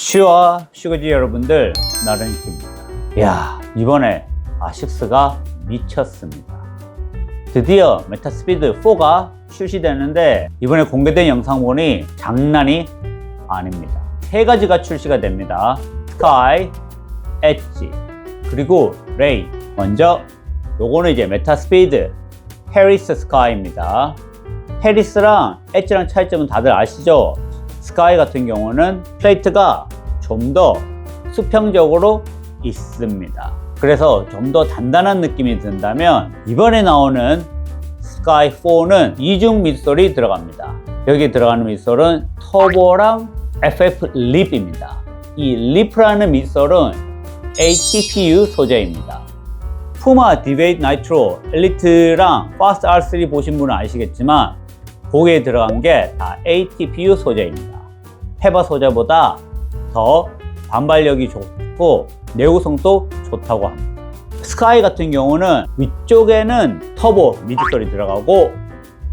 슈와 슈거지 여러분들 나른키입니다. 이야 이번에 아식스가 미쳤습니다. 드디어 메타스피드 4가 출시되는데 이번에 공개된 영상 보니 장난이 아닙니다. 세 가지가 출시가 됩니다. 스카이, 엣지, 그리고 레이. 먼저 요거는 이제 메타스피드 페리스 스카이입니다. 페리스랑 엣지랑 차이점은 다들 아시죠? 스카이 같은 경우는 플레이트가 좀 더 수평적으로 있습니다. 그래서 좀 더 단단한 느낌이 든다면 이번에 나오는 스카이 4는 이중 밑솔이 들어갑니다. 여기 들어가는 밑솔은 터보랑 FF 립입니다. 이 립이라는 밑솔은 ATPU 소재입니다. 푸마 디베이트 나이트로 엘리트랑 파스트 R3 보신 분은 아시겠지만 거기에 들어간 게 다 ATPU 소재입니다. 페바 소재보다 더 반발력이 좋고 내구성도 좋다고 합니다. 스카이 같은 경우는 위쪽에는 터보 미드솔이 들어가고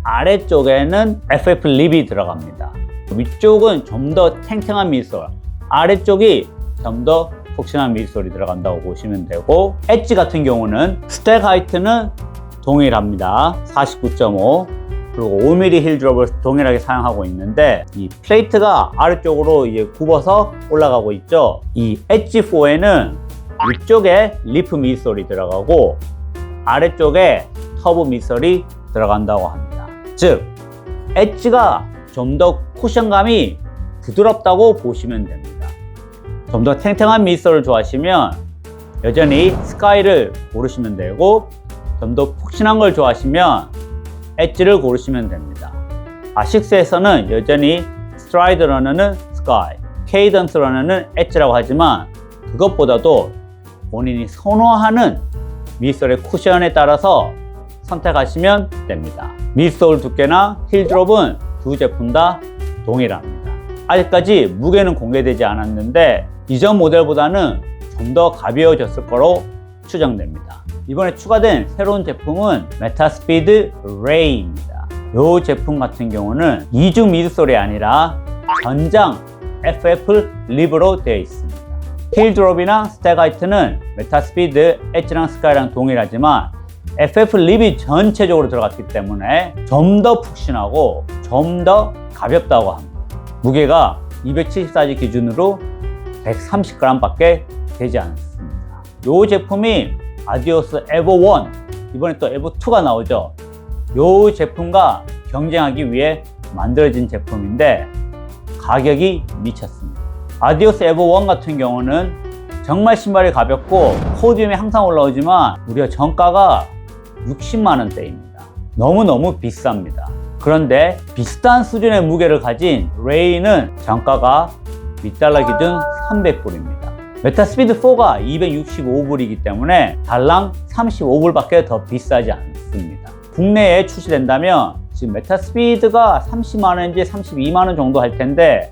아래쪽에는 FF 립이 들어갑니다. 위쪽은 좀 더 탱탱한 미드솔, 아래쪽이 좀더 폭신한 미드솔이 들어간다고 보시면 되고 엣지 같은 경우는 스택 하이트는 동일합니다. 49.5 그리고 5mm 힐 드롭을 동일하게 사용하고 있는데 이 플레이트가 아래쪽으로 이제 굽어서 올라가고 있죠. 이 엣지 4에는 위쪽에 리프 미솔이 들어가고 아래쪽에 터보 미솔이 들어간다고 합니다. 즉 엣지가 좀 더 쿠션감이 부드럽다고 보시면 됩니다. 좀 더 탱탱한 미솔을 좋아하시면 여전히 스카이를 고르시면 되고 좀 더 푹신한 걸 좋아하시면 엣지를 고르시면 됩니다. 아식스에서는 여전히 스트라이드 러너는 스카이, 케이던스 러너는 엣지라고 하지만 그것보다도 본인이 선호하는 미솔의 쿠션에 따라서 선택하시면 됩니다. 미솔 두께나 힐 드롭은 두 제품 다 동일합니다. 아직까지 무게는 공개되지 않았는데 이전 모델보다는 좀 더 가벼워졌을 거로 추정됩니다. 이번에 추가된 새로운 제품은 메타스피드 레이입니다. 이 제품 같은 경우는 이중 미드솔이 아니라 전장 FF 립으로 되어 있습니다. 힐 드롭이나 스태가이트는 메타스피드, 엣지랑 스카이랑 동일하지만 FF 립이 전체적으로 들어갔기 때문에 좀 더 푹신하고 좀 더 가볍다고 합니다. 무게가 274G 기준으로 130g 밖에 되지 않습니다. 이 제품이 아디오스 에버 1, 이번에 또 에버 2가 나오죠. 이 제품과 경쟁하기 위해 만들어진 제품인데 가격이 미쳤습니다. 아디오스 에버 1 같은 경우는 정말 신발이 가볍고 포디움에 항상 올라오지만 우리가 정가가 60만 원대입니다. 너무너무 비쌉니다. 그런데 비슷한 수준의 무게를 가진 레이는 정가가 밑달러 기준 300불입니다. 메타스피드 4가 265불이기 때문에 달랑 35불밖에 더 비싸지 않습니다. 국내에 출시된다면 지금 메타스피드가 30만 원인지 32만 원 정도 할 텐데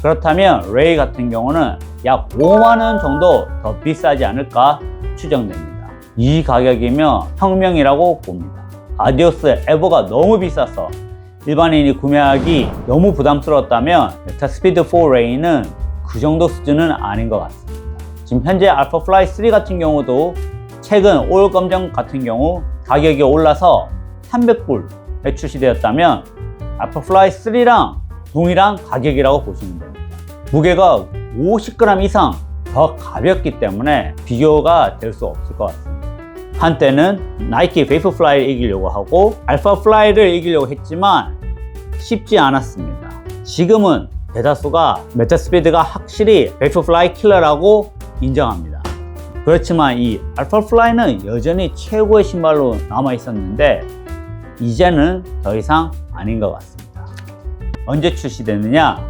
그렇다면 레이 같은 경우는 약 5만 원 정도 더 비싸지 않을까 추정됩니다. 이 가격이면 혁명이라고 봅니다. 아디오스 에버가 너무 비싸서 일반인이 구매하기 너무 부담스러웠다면 메타스피드 4 레이는 그 정도 수준은 아닌 것 같습니다. 지금 현재 알파 플라이 3 같은 경우도 최근 올 검정 같은 경우 가격이 올라서 300불에 출시되었다면 알파 플라이 3랑 동일한 가격이라고 보시면 됩니다. 무게가 50g 이상 더 가볍기 때문에 비교가 될 수 없을 것 같습니다. 한때는 나이키 베이프 플라이를 이기려고 하고 알파 플라이를 이기려고 했지만 쉽지 않았습니다. 지금은 대다수가 메타스피드가 확실히 베이프 플라이 킬러라고 인정합니다. 그렇지만 이 알파 플라이는 여전히 최고의 신발로 남아 있었는데 이제는 더 이상 아닌 것 같습니다. 언제 출시되느냐?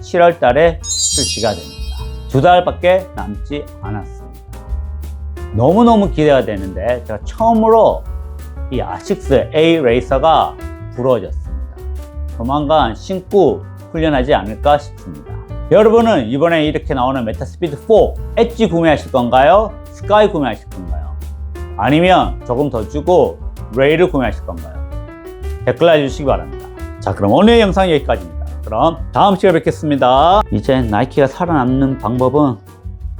7월 달에 출시가 됩니다. 두 달밖에 남지 않았습니다. 너무너무 기대가 되는데 제가 처음으로 이 아식스 A 레이서가 부러졌습니다. 조만간 신고 훈련하지 않을까 싶습니다. 여러분은 이번에 이렇게 나오는 메타스피드 4 엣지 구매하실 건가요? 스카이 구매하실 건가요? 아니면 조금 더 주고 레이를 구매하실 건가요? 댓글 알려주시기 바랍니다. 자 그럼 오늘 영상 여기까지입니다. 그럼 다음 시간에 뵙겠습니다. 이제 나이키가 살아남는 방법은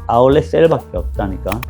아울렛 셀밖에 없다니까.